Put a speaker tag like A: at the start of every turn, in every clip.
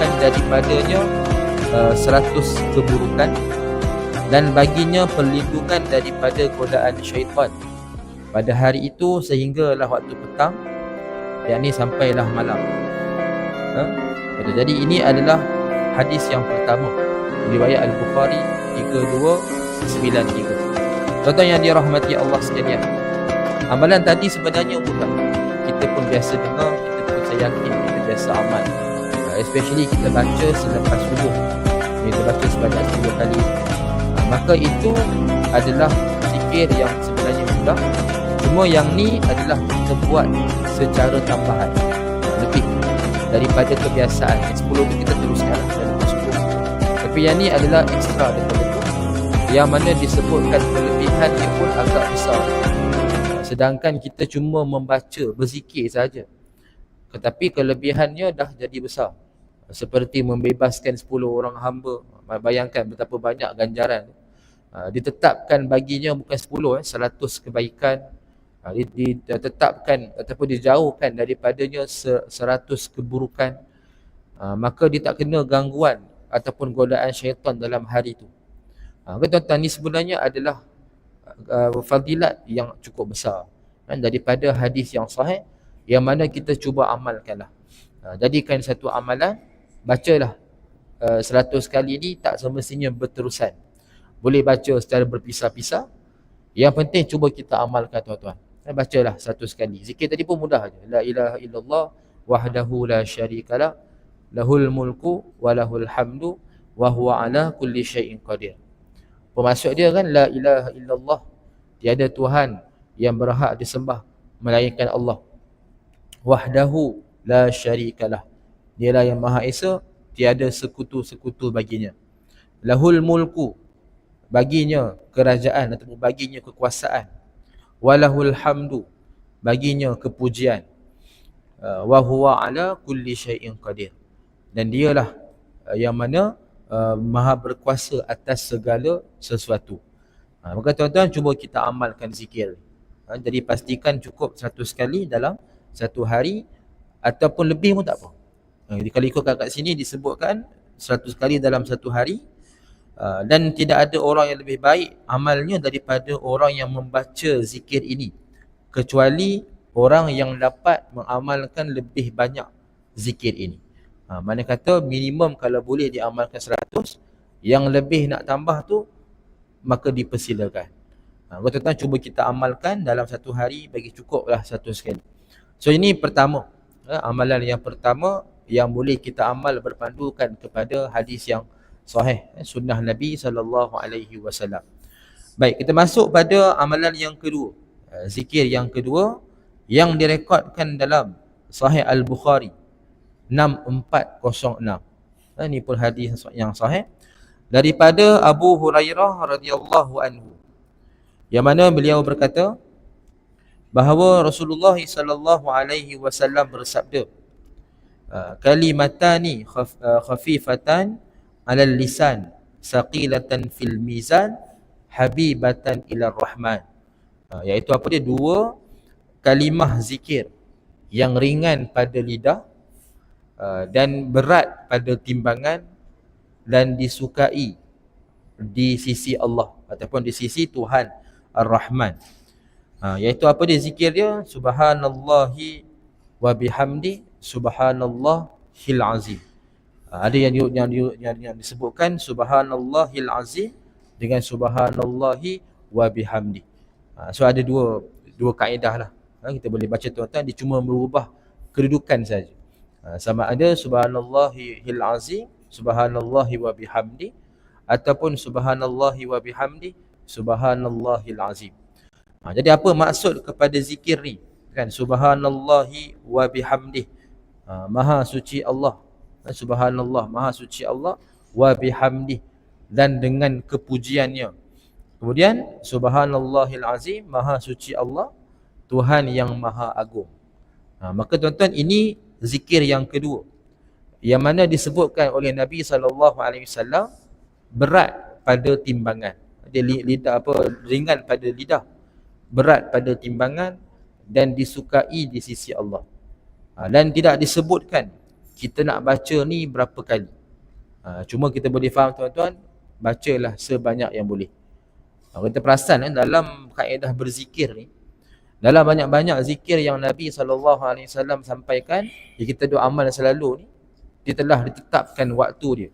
A: dijauhkan daripadanya uh, seratus keburukan dan baginya perlindungan daripada godaan syaitan. Pada hari itu sehinggalah waktu petang yakni sampailah malam. Ha? jadi ini adalah hadis yang pertama. Riwayat Al-Bukhari 3293 tuan-tuan yang dirahmati Allah sekalian amalan tadi sebenarnya mudah kita pun biasa dengar kita pun saya yakin kita biasa amal especially kita baca selepas subuh. Kita baca sebanyak 10 kali. Maka itu adalah zikir yang sebenarnya mudah. Cuma yang ni adalah kita buat secara tambahan. Lebih daripada kebiasaan. Yang 10 tu kita teruskan dalam 10 tapi yang ni adalah ekstra daripada tu. Yang mana disebutkan kelebihan dia pun agak besar. Sedangkan kita cuma membaca berzikir saja. Tetapi kelebihannya dah jadi besar seperti membebaskan 10 orang hamba. Bayangkan betapa banyak ganjaran. Ha, ditetapkan baginya bukan 10 eh 100 kebaikan. Ha, ditetapkan ataupun dijauhkan daripadanya 100 keburukan. Ha, maka dia tak kena gangguan ataupun godaan syaitan dalam hari itu ha, tuan-tuan ni sebenarnya adalah uh, fadilat yang cukup besar. Kan, daripada hadis yang sahih yang mana kita cuba amalkanlah. Ha, jadikan satu amalan bacalah uh, 100 kali ni tak semestinya berterusan boleh baca secara berpisah-pisah. Yang penting cuba kita amalkan tuan-tuan. Eh, bacalah satu sekali. Zikir tadi pun mudah aja. La ilaha illallah wahdahu la syarikalah lahul mulku wa lahul hamdu wa huwa ala kulli syai'in qadir. Pemasuk dia kan la ilaha illallah tiada tuhan yang berhak disembah melainkan Allah. Wahdahu la syarikalah. Dialah yang Maha Esa, tiada sekutu-sekutu baginya. Lahul mulku baginya kerajaan ataupun baginya kekuasaan. Walahul hamdu baginya kepujian. Uh, wa huwa ala kulli syai'in qadir. Dan dialah uh, yang mana uh, maha berkuasa atas segala sesuatu. Ha, maka tuan-tuan cuba kita amalkan zikir. Ha, jadi pastikan cukup satu sekali dalam satu hari ataupun lebih pun tak apa jadi kalau ikut kat sini disebutkan seratus kali dalam satu hari Ah, dan tidak ada orang yang lebih baik amalnya daripada orang yang membaca zikir ini. Kecuali orang yang dapat mengamalkan lebih banyak zikir ini. Ha, mana kata minimum kalau boleh diamalkan 100 yang lebih nak tambah tu maka dipersilakan. Ha, tuan-tuan cuba kita amalkan dalam satu hari bagi cukup lah satu sekali. So ini pertama ha, amalan yang pertama yang boleh kita amal berpandukan kepada hadis yang sahih sunnah Nabi sallallahu alaihi wasallam. Baik, kita masuk pada amalan yang kedua. Eh, zikir yang kedua yang direkodkan dalam Sahih Al-Bukhari 6406. Ini eh, pun hadis yang sahih daripada Abu Hurairah radhiyallahu anhu. Yang mana beliau berkata bahawa Rasulullah sallallahu alaihi wasallam bersabda kalimatani khafifatan alal lisan saqilatan fil mizan habibatan ila rahman ha, iaitu apa dia dua kalimah zikir yang ringan pada lidah uh, dan berat pada timbangan dan disukai di sisi Allah ataupun di sisi Tuhan Ar-Rahman. Ha, iaitu apa dia zikir dia? Subhanallahi wa bihamdi subhanallahil azim. Ha, ada yang, yang, yang, yang disebutkan subhanallahil azim dengan subhanallahi wa bihamdi. Ha, so ada dua dua kaedah lah. Ha, kita boleh baca tuan-tuan dia cuma merubah kedudukan saja. Sama ada subhanallahil azim, subhanallahi wa bihamdi ataupun subhanallahi wa bihamdi, subhanallahil azim. Jadi apa maksud kepada zikir ni? Kan subhanallahi wa bihamdi. Ha, maha suci Allah. Subhanallah maha suci Allah. Wa bihamdi. Dan dengan kepujiannya. Kemudian subhanallahil azim maha suci Allah Tuhan yang maha agung. Ha, maka tuan-tuan ini zikir yang kedua. Yang mana disebutkan oleh Nabi saw berat pada timbangan. Dia lidah apa ringan pada lidah. Berat pada timbangan dan disukai di sisi Allah ha, dan tidak disebutkan kita nak baca ni berapa kali. Ha, cuma kita boleh faham tuan-tuan, bacalah sebanyak yang boleh. Ha, kita perasan eh, dalam kaedah berzikir ni, dalam banyak-banyak zikir yang Nabi SAW sampaikan, yang kita doa amal selalu ni, dia telah ditetapkan waktu dia.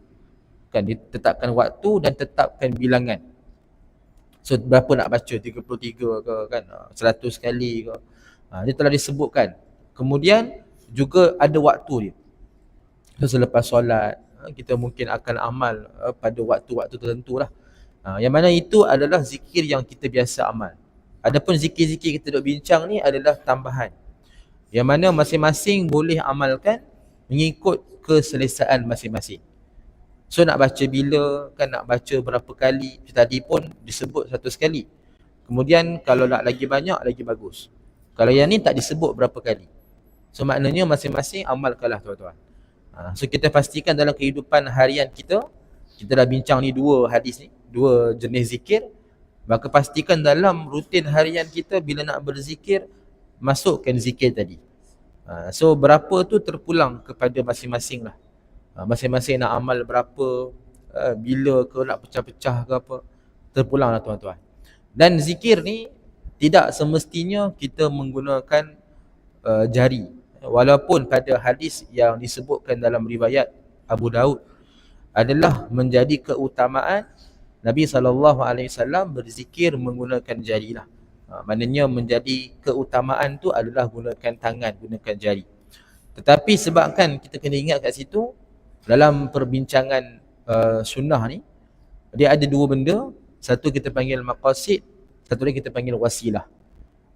A: Kan, ditetapkan waktu dan tetapkan bilangan. So, berapa nak baca? 33 ke kan? 100 ha, kali ke? Dia telah disebutkan. Kemudian, juga ada waktu dia. So, selepas solat, ha, kita mungkin akan amal ha, pada waktu-waktu tertentu lah. Ha, yang mana itu adalah zikir yang kita biasa amal. Adapun zikir-zikir kita duk bincang ni adalah tambahan. Yang mana masing-masing boleh amalkan mengikut keselesaan masing-masing. So nak baca bila, kan nak baca berapa kali, tadi pun disebut satu sekali. Kemudian kalau nak lagi banyak, lagi bagus. Kalau yang ni tak disebut berapa kali. So maknanya masing-masing amalkanlah tuan-tuan. Ha, so kita pastikan dalam kehidupan harian kita, kita dah bincang ni dua hadis ni, dua jenis zikir, Maka pastikan dalam rutin harian kita bila nak berzikir masukkan zikir tadi. Ha, so berapa tu terpulang kepada masing-masing lah. Ha, masing-masing nak amal berapa, ha, bila ke nak pecah-pecah ke apa, terpulang lah tuan-tuan. Dan zikir ni tidak semestinya kita menggunakan uh, jari. Walaupun pada hadis yang disebutkan dalam riwayat Abu Daud adalah menjadi keutamaan Nabi SAW berzikir menggunakan jari lah. Ha, maknanya menjadi keutamaan tu adalah gunakan tangan, gunakan jari. Tetapi sebabkan kita kena ingat kat situ, dalam perbincangan uh, sunnah ni, dia ada dua benda. Satu kita panggil maqasid, satu lagi kita panggil wasilah.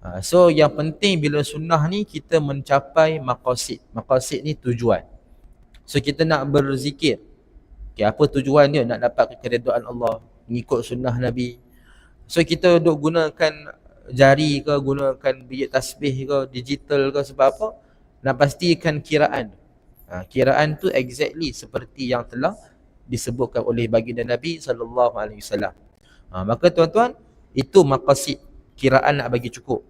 A: Ha, so yang penting bila sunnah ni kita mencapai maqasid. Maqasid ni tujuan. So kita nak berzikir. Okay, apa tujuan dia? Nak dapat keredaan Allah mengikut sunnah Nabi. So kita duk gunakan jari ke, gunakan biji tasbih ke, digital ke sebab apa? Nak pastikan kiraan. Ha, kiraan tu exactly seperti yang telah disebutkan oleh baginda Nabi sallallahu alaihi wasallam. Ha, maka tuan-tuan, itu maqasid kiraan nak bagi cukup.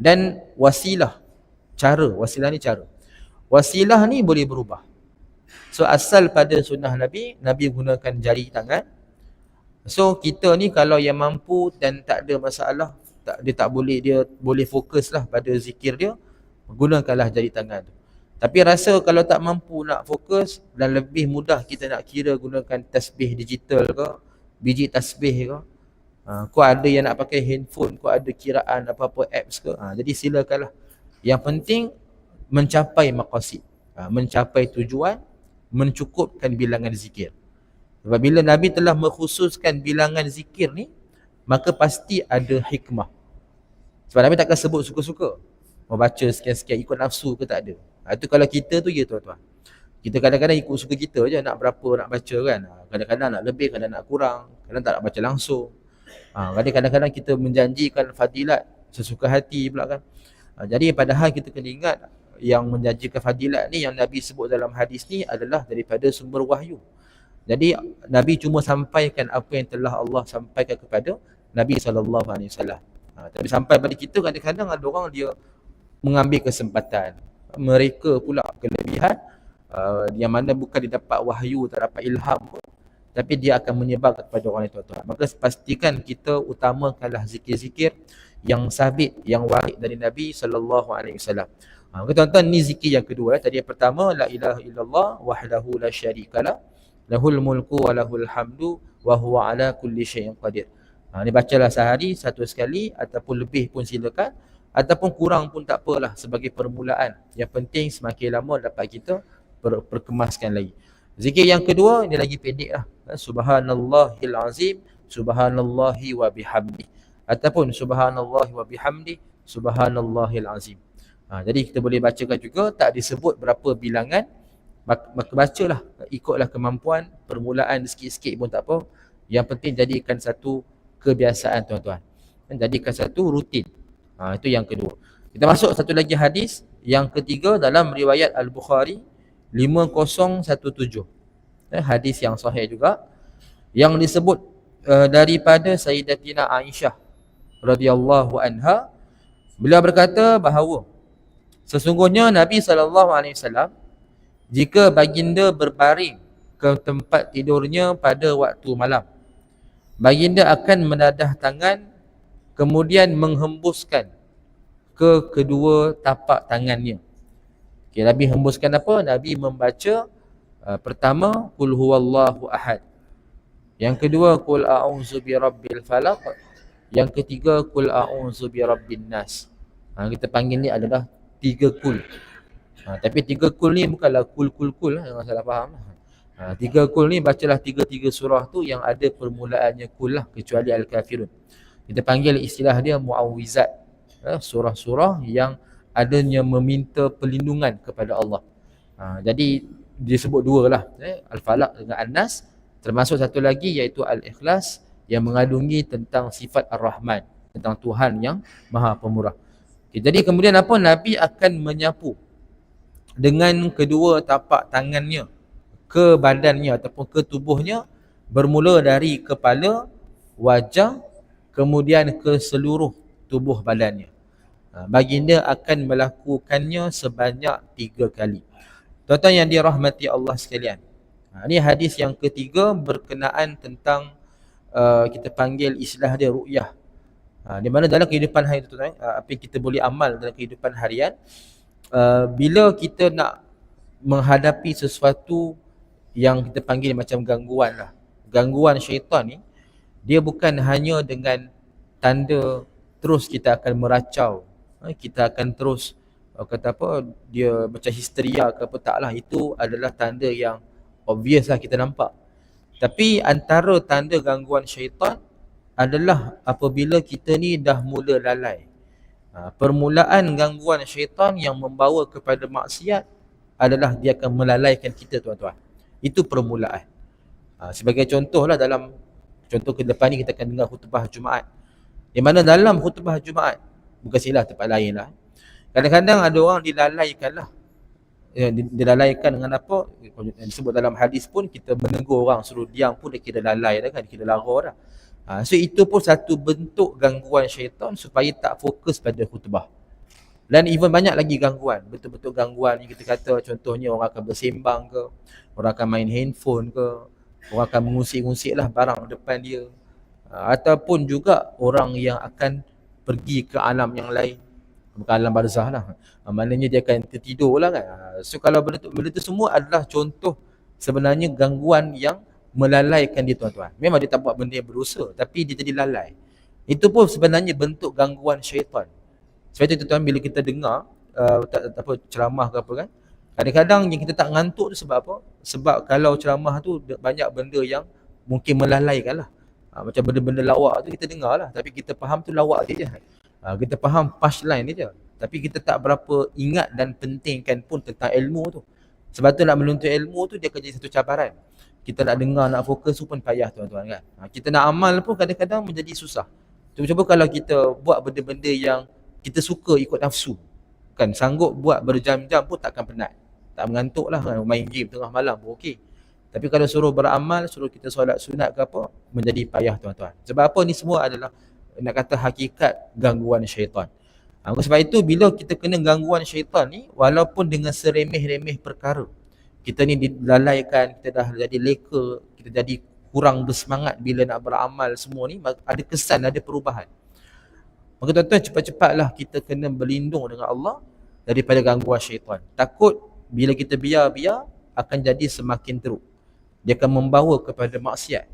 A: Dan wasilah, cara, wasilah ni cara. Wasilah ni boleh berubah. So asal pada sunnah Nabi, Nabi gunakan jari tangan, So kita ni kalau yang mampu dan tak ada masalah, tak dia tak boleh dia boleh fokus lah pada zikir dia, gunakanlah jari tangan tu. Tapi rasa kalau tak mampu nak fokus dan lebih mudah kita nak kira gunakan tasbih digital ke, biji tasbih ke. Ha, kau ada yang nak pakai handphone, kau ada kiraan apa-apa apps ke. Ha, jadi silakanlah. Yang penting mencapai maqasid. Ha, mencapai tujuan, mencukupkan bilangan zikir. Sebab bila Nabi telah mengkhususkan bilangan zikir ni, maka pasti ada hikmah. Sebab Nabi takkan sebut suka-suka. Mau baca sekian-sekian ikut nafsu ke tak ada. Ha, itu kalau kita tu ya tuan-tuan. Kita kadang-kadang ikut suka kita je nak berapa nak baca kan. Ha, kadang-kadang nak lebih, kadang nak kurang. Kadang tak nak baca langsung. Ha, kadang-kadang kita menjanjikan fadilat sesuka hati pula kan. Ha, jadi padahal kita kena ingat yang menjanjikan fadilat ni yang Nabi sebut dalam hadis ni adalah daripada sumber wahyu. Jadi Nabi cuma sampaikan apa yang telah Allah sampaikan kepada Nabi wasallam. Ha, tapi sampai pada kita kadang-kadang ada orang dia mengambil kesempatan. Mereka pula kelebihan uh, yang mana bukan didapat wahyu, tak dapat ilham pun. Tapi dia akan menyebar kepada orang itu tuan Maka pastikan kita utamakanlah zikir-zikir yang sabit, yang warid dari Nabi sallallahu alaihi wasallam. Ha, tuan-tuan ni zikir yang kedua. Eh. Tadi yang pertama la ilaha illallah wahdahu la syarikalah lahul mulku wa lahul hamdu wa huwa ala kulli syai'in qadir. Ha, ni bacalah sehari satu sekali ataupun lebih pun silakan ataupun kurang pun tak apalah sebagai permulaan. Yang penting semakin lama dapat kita per perkemaskan lagi. Zikir yang kedua ini lagi pendek lah. Ha, subhanallahil azim, subhanallahi wa bihamdi. Ataupun subhanallahi wa bihamdi, subhanallahil azim. Ha, jadi kita boleh bacakan juga tak disebut berapa bilangan. Maka bacalah ikutlah kemampuan permulaan sikit-sikit pun tak apa. Yang penting jadikan satu kebiasaan tuan-tuan. Jadikan satu rutin. Ha, itu yang kedua. Kita masuk satu lagi hadis yang ketiga dalam riwayat Al-Bukhari 5017 eh, hadis yang sahih juga yang disebut uh, daripada Sayyidatina Aisyah radhiyallahu anha beliau berkata bahawa sesungguhnya Nabi sallallahu alaihi wasallam jika baginda berbaring ke tempat tidurnya pada waktu malam baginda akan menadah tangan kemudian menghembuskan ke kedua tapak tangannya okay, Nabi hembuskan apa? Nabi membaca uh, pertama Qul huwallahu ahad. Yang kedua Qul a'udzu birabbil falaq. Yang ketiga Qul a'udzu birabbin nas. Ha, kita panggil ni adalah tiga kul ha, tapi tiga kul ni bukanlah kul-kul-kul lah, jangan salah faham ha, tiga kul ni bacalah tiga-tiga surah tu yang ada permulaannya kul lah kecuali Al-Kafirun. Kita panggil istilah dia muawwizat. Ha, surah-surah yang adanya meminta perlindungan kepada Allah. Ha, jadi disebut dua lah eh, Al-Falaq dengan An-Nas termasuk satu lagi iaitu Al-Ikhlas yang mengandungi tentang sifat Ar-Rahman tentang Tuhan yang Maha Pemurah Okay, jadi kemudian apa? Nabi akan menyapu dengan kedua tapak tangannya ke badannya ataupun ke tubuhnya bermula dari kepala, wajah, kemudian ke seluruh tubuh badannya. Ha, baginda akan melakukannya sebanyak tiga kali. Tuan-tuan yang dirahmati Allah sekalian. Ha, ini hadis yang ketiga berkenaan tentang uh, kita panggil istilah dia ru'yah. Ha, di mana dalam kehidupan harian tu uh, apa yang kita boleh amal dalam kehidupan harian uh, bila kita nak menghadapi sesuatu yang kita panggil macam gangguan lah. Gangguan syaitan ni dia bukan hanya dengan tanda terus kita akan meracau. Ha, kita akan terus uh, kata apa dia macam histeria ke apa tak lah. Itu adalah tanda yang obvious lah kita nampak. Tapi antara tanda gangguan syaitan adalah apabila kita ni dah mula lalai. Ha, permulaan gangguan syaitan yang membawa kepada maksiat adalah dia akan melalaikan kita tuan-tuan. Itu permulaan. Ha, sebagai contohlah dalam contoh ke depan ni kita akan dengar khutbah Jumaat. Di mana dalam khutbah Jumaat, bukan silah tempat lain lah. Kadang-kadang ada orang dilalaikan lah. Ya, dilalaikan dengan apa? Disebut dalam hadis pun kita menegur orang suruh diam pun dia kira lalai dah kan, kira lara dah. Ha, so itu pun satu bentuk gangguan syaitan supaya tak fokus pada khutbah. Dan even banyak lagi gangguan, betul-betul gangguan yang kita kata contohnya orang akan bersembang ke, orang akan main handphone ke, orang akan mengusik-usik lah barang depan dia. Ha, ataupun juga orang yang akan pergi ke alam yang lain. Bukan alam barzah lah. Ha, maknanya dia akan tertidur lah kan. Ha, so kalau benda tu, benda tu semua adalah contoh sebenarnya gangguan yang melalaikan dia tuan-tuan. Memang dia tak buat benda yang berdosa tapi dia jadi lalai. Itu pun sebenarnya bentuk gangguan syaitan. Sebab itu tuan-tuan bila kita dengar uh, tak, apa ceramah ke apa kan. Kadang-kadang yang kita tak ngantuk tu sebab apa? Sebab kalau ceramah tu banyak benda yang mungkin melalaikan lah. Ha, macam benda-benda lawak tu kita dengar lah. Tapi kita faham tu lawak dia je. Ha, kita faham punchline dia je. Tapi kita tak berapa ingat dan pentingkan pun tentang ilmu tu. Sebab tu nak menuntut ilmu tu dia akan jadi satu cabaran kita nak dengar, nak fokus tu pun payah tuan-tuan kan. Ha, kita nak amal pun kadang-kadang menjadi susah. Cuba-cuba kalau kita buat benda-benda yang kita suka ikut nafsu. Kan sanggup buat berjam-jam pun takkan penat. Tak mengantuk lah kan main game tengah malam pun okey. Tapi kalau suruh beramal, suruh kita solat sunat ke apa, menjadi payah tuan-tuan. Sebab apa ni semua adalah nak kata hakikat gangguan syaitan. Ha, sebab itu bila kita kena gangguan syaitan ni, walaupun dengan seremeh-remeh perkara, kita ni dilalaikan, kita dah jadi leka, kita jadi kurang bersemangat bila nak beramal semua ni, ada kesan, ada perubahan. Maka tuan-tuan cepat-cepatlah kita kena berlindung dengan Allah daripada gangguan syaitan. Takut bila kita biar-biar akan jadi semakin teruk. Dia akan membawa kepada maksiat.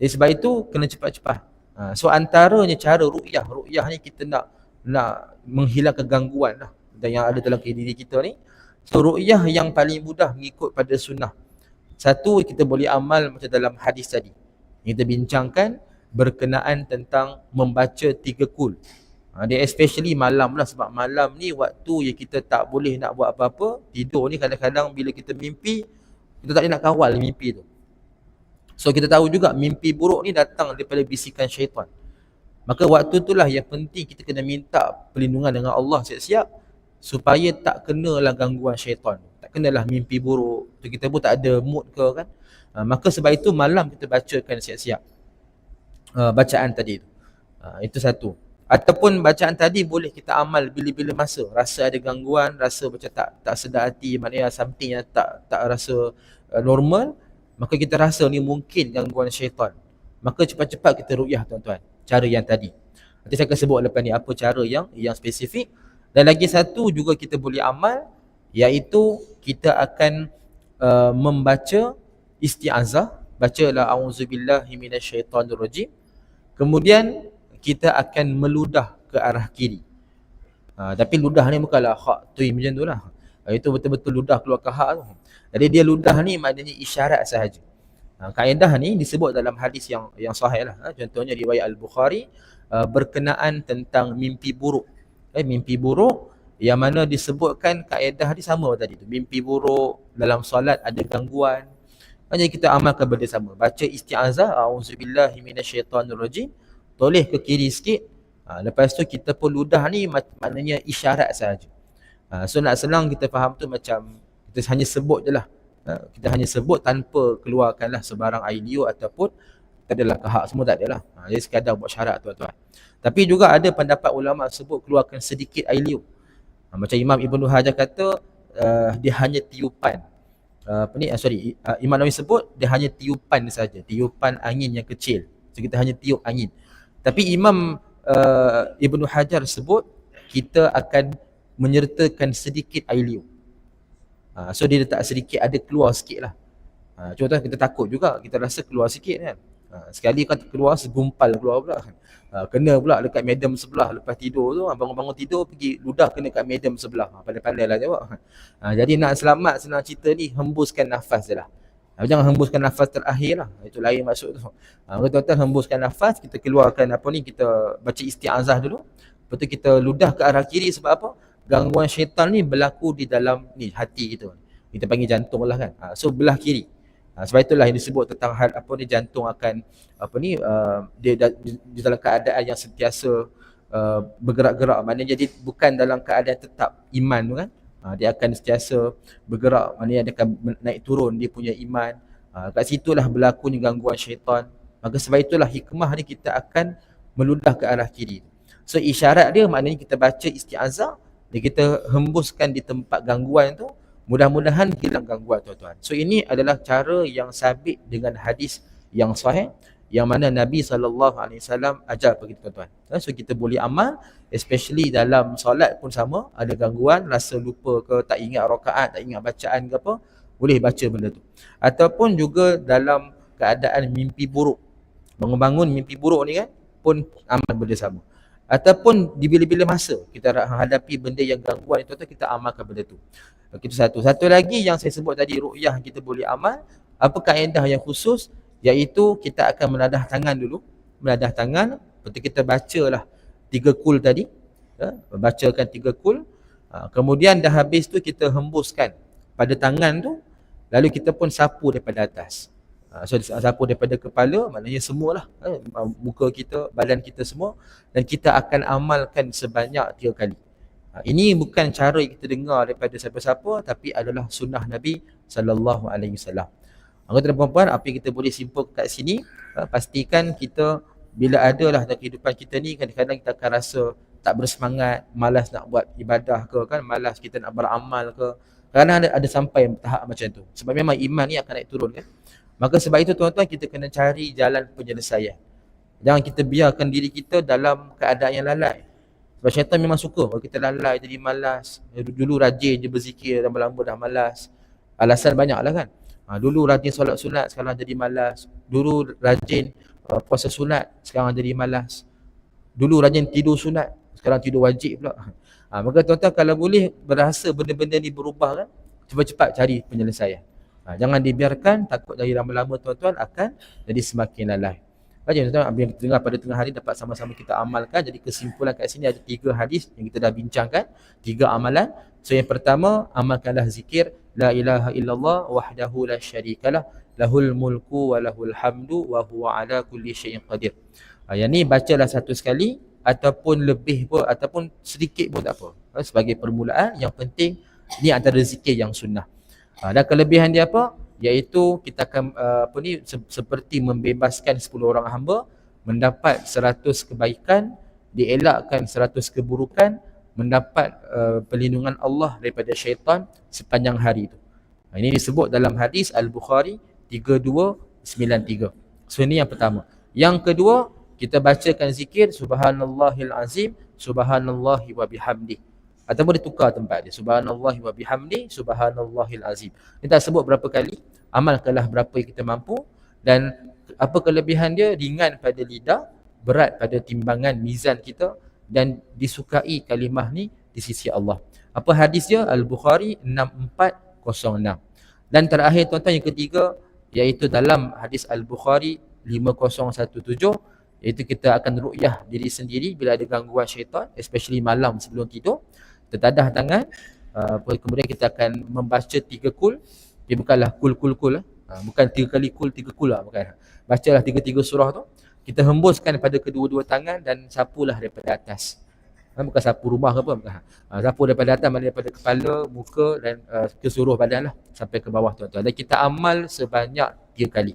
A: Jadi sebab itu kena cepat-cepat. Ha, so antaranya cara ru'yah, ru'yah ni kita nak nak menghilangkan gangguan lah dan yang ada dalam diri kita ni So ru'yah yang paling mudah mengikut pada sunnah. Satu kita boleh amal macam dalam hadis tadi. Kita bincangkan berkenaan tentang membaca tiga kul. Ha, dia especially malam lah sebab malam ni waktu yang kita tak boleh nak buat apa-apa. Tidur ni kadang-kadang bila kita mimpi, kita tak boleh nak kawal mimpi tu. So kita tahu juga mimpi buruk ni datang daripada bisikan syaitan. Maka waktu itulah yang penting kita kena minta perlindungan dengan Allah siap-siap supaya tak kenalah gangguan syaitan. Tak kenalah mimpi buruk. Tu kita pun tak ada mood ke kan. Uh, maka sebab itu malam kita bacakan siap-siap. Uh, bacaan tadi tu. Uh, itu satu. Ataupun bacaan tadi boleh kita amal bila-bila masa. Rasa ada gangguan, rasa macam tak tak sedar hati, maknanya something yang tak tak rasa uh, normal, maka kita rasa ni mungkin gangguan syaitan. Maka cepat-cepat kita ruqyah tuan-tuan. Cara yang tadi. Nanti saya akan sebut lepas ni apa cara yang yang spesifik. Dan lagi satu juga kita boleh amal iaitu kita akan uh, membaca isti'azah, bacalah auzubillahi minasyaitonirrajim. Kemudian kita akan meludah ke arah kiri. Ha, tapi ludah ni bukanlah hak tui macam tu lah. Ha, itu betul-betul ludah keluar ke hak tu. Jadi dia ludah ni maknanya isyarat sahaja. Ha, kaedah ni disebut dalam hadis yang yang sahih lah. Ha, contohnya riwayat Al-Bukhari uh, berkenaan tentang mimpi buruk. Eh, mimpi buruk yang mana disebutkan kaedah ni sama tadi tu. Mimpi buruk dalam solat ada gangguan. Ha, jadi kita amalkan benda sama. Baca isti'azah. A'udzubillahi minasyaitanirrajim. rajim toleh ke kiri sikit ha, lepas tu kita pun ludah ni maknanya isyarat sahaja ha, so nak senang kita faham tu macam kita hanya sebut je lah. Ha, kita hanya sebut tanpa keluarkanlah sebarang liur ataupun tak adalah kehak semua tak adalah ha, jadi sekadar buat syarat tuan-tuan. Tapi juga ada pendapat ulama sebut keluarkan sedikit air liur ha, macam Imam Ibn Hajar kata uh, dia hanya tiupan. Uh, apa ni? Uh, sorry uh, Imam Nawawi sebut dia hanya tiupan saja. Tiupan angin yang kecil. So kita hanya tiup angin. Tapi Imam uh, Ibnu Hajar sebut kita akan menyertakan sedikit air liur. Uh, so dia letak sedikit ada keluar sikit lah. Uh, contoh kita takut juga kita rasa keluar sikit kan. Uh, sekali kan keluar segumpal keluar pula. Uh, kena pula dekat medium sebelah lepas tidur tu bangun-bangun tidur pergi ludah kena dekat medium sebelah. Uh, pandai-pandai lah jawab. Uh, jadi nak selamat senang cerita ni hembuskan nafas je lah. Ha, jangan hembuskan nafas terakhir lah. Itu lain maksud tu. Ha, tuan-tuan hembuskan nafas, kita keluarkan apa ni, kita baca isti'azah dulu. Lepas tu kita ludah ke arah kiri sebab apa? Gangguan syaitan ni berlaku di dalam ni hati kita. Kita panggil jantung lah kan. Ha, so belah kiri. Ha, sebab itulah yang disebut tentang hal apa ni jantung akan apa ni uh, dia di, dalam keadaan yang sentiasa uh, bergerak-gerak. Maknanya jadi bukan dalam keadaan tetap iman tu kan. Ha, dia akan sentiasa bergerak, maknanya dia akan naik turun dia punya iman. Ha, kat situlah berlakunya gangguan syaitan. Maka sebab itulah hikmah ni kita akan meludah ke arah kiri. So isyarat dia maknanya kita baca isti'azah dan kita hembuskan di tempat gangguan tu mudah-mudahan hilang gangguan tuan-tuan. So ini adalah cara yang sabit dengan hadis yang sahih yang mana Nabi SAW ajar kita tuan-tuan. Ha, so kita boleh amal especially dalam solat pun sama ada gangguan rasa lupa ke tak ingat rakaat tak ingat bacaan ke apa boleh baca benda tu. Ataupun juga dalam keadaan mimpi buruk. Bangun-bangun mimpi buruk ni kan pun amal benda sama. Ataupun di bila-bila masa kita hadapi benda yang gangguan itu kita amalkan benda tu. Itu satu. Satu lagi yang saya sebut tadi ru'yah kita boleh amal. Apa kaedah yang khusus? iaitu kita akan meladah tangan dulu meladah tangan seperti kita bacalah tiga kul tadi ya, bacakan tiga kul ha, kemudian dah habis tu kita hembuskan pada tangan tu lalu kita pun sapu daripada atas ha, so sapu daripada kepala maknanya semualah ha, muka kita badan kita semua dan kita akan amalkan sebanyak tiga kali ha, ini bukan cara yang kita dengar daripada siapa-siapa tapi adalah sunnah Nabi sallallahu alaihi wasallam Anggota dan perempuan, apa yang kita boleh simpul kat sini, pastikan kita bila ada lah dalam kehidupan kita ni, kadang-kadang kita akan rasa tak bersemangat, malas nak buat ibadah ke kan, malas kita nak beramal ke. Kerana ada, ada sampai tahap macam tu. Sebab memang iman ni akan naik turun kan. Maka sebab itu tuan-tuan kita kena cari jalan penyelesaian. Jangan kita biarkan diri kita dalam keadaan yang lalai. Sebab syaitan memang suka kalau kita lalai jadi malas. Dulu rajin je berzikir dan lama dah malas. Alasan banyak lah kan. Ha, dulu rajin solat sunat, sekarang jadi malas. Dulu rajin uh, puasa sunat, sekarang jadi malas. Dulu rajin tidur sunat, sekarang tidur wajib pula. Ha, maka tuan-tuan kalau boleh berasa benda-benda ni berubah kan, cepat-cepat cari penyelesaian. Ha, jangan dibiarkan, takut dari lama-lama tuan-tuan akan jadi semakin lalai. Baca tuan-tuan, yang kita pada tengah hari dapat sama-sama kita amalkan. Jadi kesimpulan kat sini ada tiga hadis yang kita dah bincangkan. Tiga amalan. So yang pertama, amalkanlah zikir la ilaha illallah wahdahu la syarikalah lahul mulku wa lahul hamdu wa huwa ala kulli syai'in qadir. Ha, yang ni bacalah satu sekali ataupun lebih pun ataupun sedikit pun tak apa. Ha, sebagai permulaan yang penting ni antara zikir yang sunnah. Ha, dan kelebihan dia apa? Iaitu kita akan uh, apa ni se- seperti membebaskan 10 orang hamba mendapat 100 kebaikan dielakkan 100 keburukan mendapat uh, perlindungan Allah daripada syaitan sepanjang hari itu. Ha, ini disebut dalam hadis Al-Bukhari 3293 so ini yang pertama. Yang kedua kita bacakan zikir subhanallahil azim subhanallahi wa bihamdi ataupun dia tukar tempat dia. Subhanallahi wa bihamdi subhanallahil azim. Kita sebut berapa kali amalkanlah berapa yang kita mampu dan apa kelebihan dia ringan pada lidah berat pada timbangan mizan kita dan disukai kalimah ni di sisi Allah. Apa hadis dia? Al-Bukhari 6406 dan terakhir tuan-tuan yang ketiga iaitu dalam hadis Al-Bukhari 5017 iaitu kita akan ru'yah diri sendiri bila ada gangguan syaitan especially malam sebelum tidur tertadah tangan. Uh, kemudian kita akan membaca tiga kul. Dia bukanlah kul kul kul eh. uh, bukan tiga kali kul tiga kul lah bukan. Bacalah tiga-tiga surah tu. Kita hembuskan pada kedua-dua tangan dan sapulah daripada atas. Ha, bukan sapu rumah ke apa bukan. Ha, sapu daripada atas mana daripada kepala muka dan uh, ke seluruh badan lah. Sampai ke bawah tuan-tuan. Dan kita amal sebanyak tiga kali.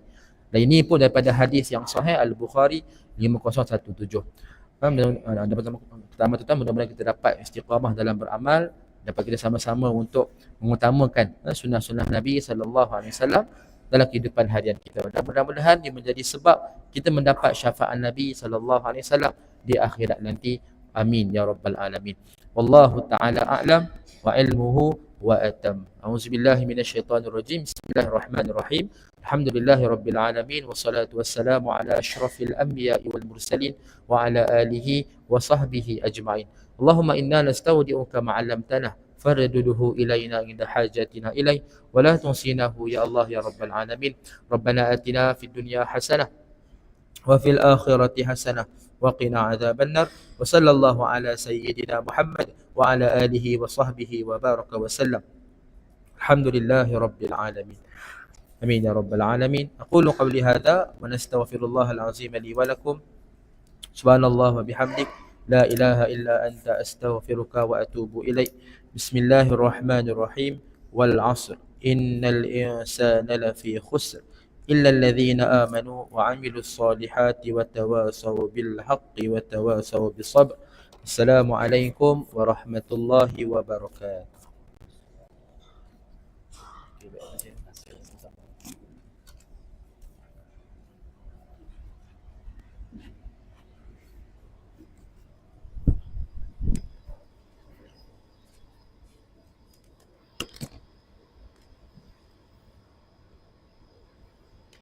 A: Dan ini pun daripada hadis yang sahih Al-Bukhari 5017 Ha, pertama tu mudah-mudahan kita dapat istiqamah dalam beramal dapat kita sama-sama untuk mengutamakan ha, sunnah-sunnah Nabi sallallahu alaihi wasallam dalam kehidupan harian kita. Dan mudah-mudahan ia menjadi sebab kita mendapat syafaat Nabi sallallahu alaihi wasallam di akhirat nanti. Amin ya rabbal alamin. Wallahu taala a'lam wa ilmuhu وأتم. أعوذ بالله من الشيطان الرجيم. بسم الله الرحمن الرحيم. الحمد لله رب العالمين والصلاة والسلام على أشرف الأنبياء والمرسلين وعلى آله وصحبه أجمعين. اللهم إنا نستودعك ما علمتنا. فردده إلينا عند حاجتنا إليه. ولا تنسيناه يا الله يا رب العالمين. ربنا آتنا في الدنيا حسنة وفي الآخرة حسنة وقنا عذاب النار. وصلى الله على سيدنا محمد وعلى آله وصحبه وبارك وسلم. الحمد لله رب العالمين. أمين يا رب العالمين. أقول قولي هذا ونستغفر الله العظيم لي ولكم. سبحان الله وبحمدك. لا إله إلا أنت أستغفرك وأتوب إليك. بسم الله الرحمن الرحيم. والعصر. إن الإنسان لفي خسر. الا الذين امنوا وعملوا الصالحات وتواصوا بالحق وتواصوا بالصبر السلام عليكم ورحمه الله وبركاته